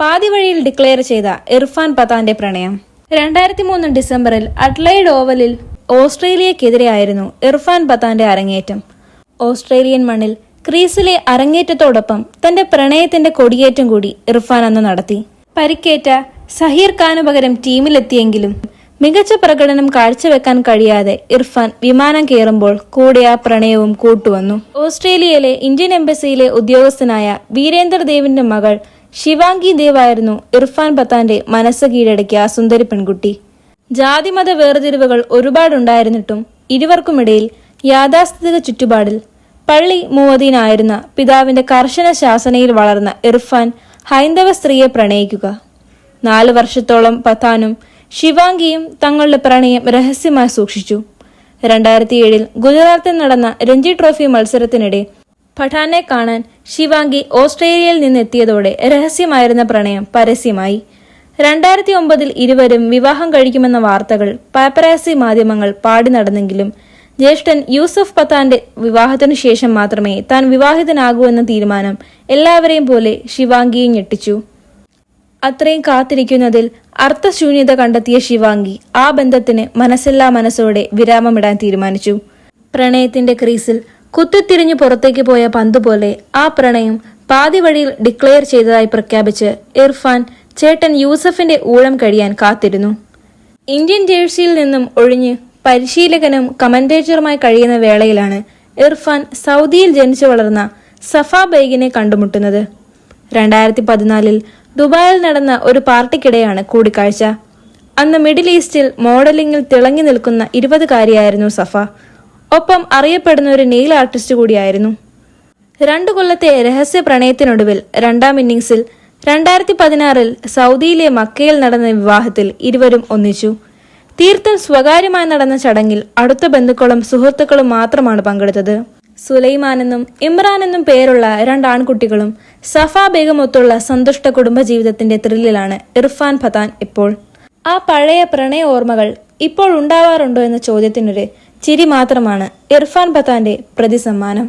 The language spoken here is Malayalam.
പാതി വഴിയിൽ ഡിക്ലെയർ ചെയ്ത ഇർഫാൻ പത്താന്റെ പ്രണയം. രണ്ടായിരത്തി മൂന്ന് ഡിസംബറിൽ അഡ്ലൈഡ് ഓവലിൽ ഓസ്ട്രേലിയക്കെതിരെയായിരുന്നു ഇർഫാൻ പത്താന്റെ അരങ്ങേറ്റം. ഓസ്ട്രേലിയൻ മണ്ണിൽ ക്രീസിലെ അരങ്ങേറ്റത്തോടൊപ്പം തന്റെ പ്രണയത്തിന്റെ കൊടിയേറ്റം കൂടി ഇർഫാൻ അന്ന് നടത്തി. പരിക്കേറ്റ സഹീർ ഖാനു പകരം ടീമിലെത്തിയെങ്കിലും മികച്ച പ്രകടനം കാഴ്ചവെക്കാൻ കഴിയാതെ ഇർഫാൻ വിമാനം കയറുമ്പോൾ കൂടെ ആ പ്രണയവും കൂട്ടുവന്നു. ഓസ്ട്രേലിയയിലെ ഇന്ത്യൻ എംബസിയിലെ ഉദ്യോഗസ്ഥനായ വീരേന്ദർ ദേവിന്റെ മകൾ ശിവാംഗി ദേവ് ആയിരുന്നു ഇർഫാൻ പത്താന്റെ മനസ്സ് കീഴടക്കിയ സുന്ദരി പെൺകുട്ടി. ജാതിമത വേർതിരിവുകൾ ഒരുപാടുണ്ടായിരുന്നിട്ടും ഇരുവർക്കുമിടയിൽ യാഥാസ്ഥിതിക ചുറ്റുപാടിൽ പള്ളി മൂവദീനായിരുന്ന പിതാവിന്റെ കർശന ശാസനയിൽ വളർന്ന ഇർഫാൻ ഹൈന്ദവ സ്ത്രീയെ പ്രണയിക്കുക. നാല് വർഷത്തോളം പത്താനും ശിവാംഗിയും തങ്ങളുടെ പ്രണയം രഹസ്യമായി സൂക്ഷിച്ചു. രണ്ടായിരത്തി ഏഴിൽ ഗുജറാത്തിൽ നടന്ന രഞ്ജി ട്രോഫി മത്സരത്തിനിടെ പഠാനെ കാണാൻ ശിവാംഗി ഓസ്ട്രേലിയയിൽ നിന്നെത്തിയതോടെ രഹസ്യമായിരുന്ന പ്രണയം പരസ്യമായി. രണ്ടായിരത്തി ഒമ്പതിൽ ഇരുവരും വിവാഹം കഴിക്കുമെന്ന വാർത്തകൾ പാപ്പരാസി മാധ്യമങ്ങൾ പാടി നടന്നെങ്കിലും ജ്യേഷ്ഠൻ യൂസഫ് പത്താന്റെ വിവാഹത്തിനു ശേഷം മാത്രമേ താൻ വിവാഹിതനാകൂ എന്ന തീരുമാനം എല്ലാവരെയും പോലെ ശിവാംഗിയെ ഞെട്ടിച്ചു. അത്രയും കാത്തിരിക്കുന്നതിൽ അർത്ഥശൂന്യത കണ്ടെത്തിയ ശിവാംഗി ആ ബന്ധത്തിന് മനസ്സെല്ലാ മനസ്സോടെ വിരാമമിടാൻ തീരുമാനിച്ചു. പ്രണയത്തിന്റെ ക്രീസിൽ കുത്തിത്തിരിഞ്ഞു പുറത്തേക്ക് പോയ പന്ത് പോലെ ആ പ്രണയം പാതി വഴിയിൽ ഡിക്ലെയർ ചെയ്തതായി പ്രഖ്യാപിച്ച് ഇർഫാൻ ചേട്ടൻ യൂസഫിന്റെ ഊഴം കഴിയാൻ കാത്തിരുന്നു. ഇന്ത്യൻ ജേഴ്സിയിൽ നിന്നും ഒഴിഞ്ഞ് പരിശീലകനും കമന്റേറ്ററുമായി കഴിയുന്ന വേളയിലാണ് ഇർഫാൻ സൗദിയിൽ ജനിച്ചു വളർന്ന സഫ ബൈഗിനെ കണ്ടുമുട്ടുന്നത്. രണ്ടായിരത്തി പതിനാലിൽ ദുബായിൽ നടന്ന ഒരു പാർട്ടിക്കിടെയാണ് കൂടിക്കാഴ്ച. അന്ന് മിഡിൽ ഈസ്റ്റിൽ മോഡലിംഗിൽ തിളങ്ങി നിൽക്കുന്ന ഇരുപതുകാരിയായിരുന്നു സഫ. ഒപ്പം അറിയപ്പെടുന്ന ഒരു നെയിൽ ആർട്ടിസ്റ്റ് കൂടിയായിരുന്നു. രണ്ടു കൊല്ലത്തെ രഹസ്യ പ്രണയത്തിനൊടുവിൽ രണ്ടാം ഇന്നിംഗ്സിൽ രണ്ടായിരത്തി പതിനാറിൽ സൗദിയിലെ മക്കയിൽ നടന്ന വിവാഹത്തിൽ ഇരുവരും ഒന്നിച്ചു. തീർത്ഥം സ്വകാര്യമായി നടന്ന ചടങ്ങിൽ അടുത്ത ബന്ധുക്കളും സുഹൃത്തുക്കളും മാത്രമാണ് പങ്കെടുത്തത്. ഇമ്രാൻ എന്നും പേരുള്ള രണ്ട് ആൺകുട്ടികളും സഫ ബേഗമൊത്തുള്ള സന്തുഷ്ട കുടുംബജീവിതത്തിന്റെ ത്രില്ലിലാണ് ഇർഫാൻ ഫതാൻ ഇപ്പോൾ. ആ പഴയ പ്രണയ ഓർമ്മകൾ ഇപ്പോൾ ഉണ്ടാവാറുണ്ടോ എന്ന ചോദ്യത്തിനൊരു ചിരി മാത്രമാണ് ഇർഫാൻ പത്താന്റെ പ്രതിസമ്മാനം.